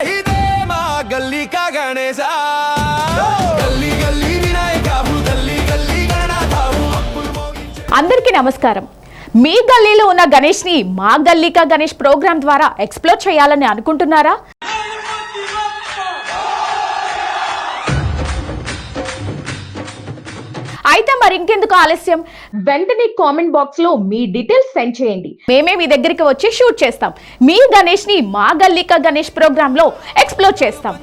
ఇదే మా గల్లీ కా గణేశ. గల్లీ గల్లీ వినాయకావు గల్లీ గల్లీ గణనాథావు. అప్పులు మోగించే అందరికీ నమస్కారం. మీ గల్లీలో ఉన్న గణేష్ని మా గల్లీకా గణేష్ ప్రోగ్రాం ద్వారా ఎక్స్ప్లోర్ చేయాలని అనుకుంటున్నారా? అయితే మరి ఇంకెందుకు ఆలస్యం? వెంటనే కామెంట్ బాక్స్లో మీ డీటెయిల్స్ సెండ్ చేయండి. మేమే మీ దగ్గరికి వచ్చి షూట్ చేస్తాం. మీ గణేష్ని మా గల్లిక గణేష్ ప్రోగ్రామ్లో ఎక్స్ప్లోర్ చేస్తాం.